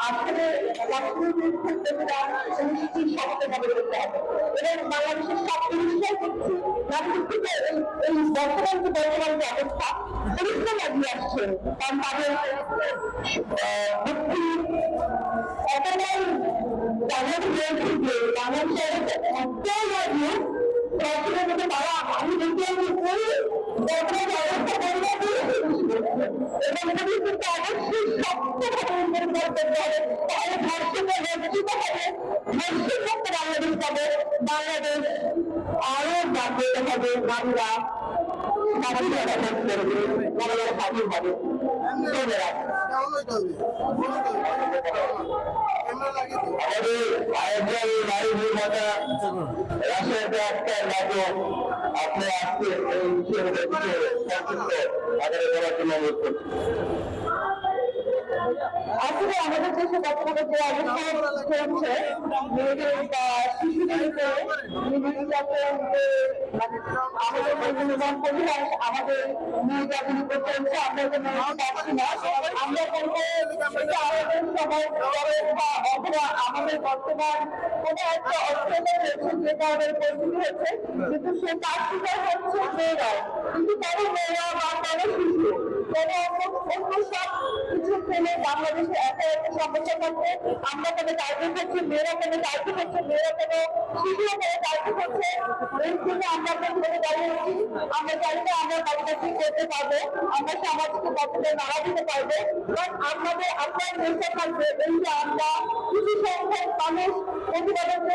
আসলে অর্থনৈতিক ক্ষেত্রে নিশ্চিত শক্তভাবে করতে হবে এবং বাংলাদেশের সব জিনিসটাই দেখছি নাগরিক এই বর্তমান যে অবস্থা পরিশ্রম এগিয়ে আসছে কারণ তাদের এতটাই বাংলাদেশ রয়েছে যে বাংলাদেশের এতটাই তারা আমি দেখতে আমি বর্তমান অবস্থা বর্ণনা এবং মুক্ত বাংলাদেশ পাবে বাংলাদেশ আরও জাগ্রত হবে, বাংলা আমাদের আয়োজন নারী ভূমিকা রাশিয়াতে একটা নাটক আপনি আজকে এই বলার জন্য অনুরোধ করছি আমাদের দেশে বর্তমানে যে অবস্থা চলছে, মেয়েদের বা শিশুদেরকে মানে পরিহাস আমাদের নির্যাতনিত চলছে আমরা যে মেনে না। আমরা বলব আমাদের বর্তমান কোনো একটা হয়েছে কিন্তু সে শিকার হচ্ছে মেয়েরা কিন্তু তারা মেয়েরা বা সব কিছু ফেলে বাংলাদেশে এত সমস্যা আমরা কেন টার্গেট হচ্ছে মেয়েরা কেন টার্গেট হচ্ছে মেয়েরা কেন শিশুরা কেন টার্গেট হচ্ছে আমরা প্রথমে দাঁড়িয়েছি আমরা না আমরা বাড়িতে কি করতে পারব, আমরা সমাজকে কতটা নাড়া দিতে পারব। কারণ আমাদের আপনার নেশা থাকবে এই যে আমরা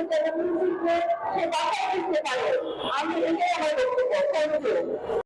করে যেন নিজেকে সে বাসায় দিতে পারে আমি এটাই আমার বক্তব্য।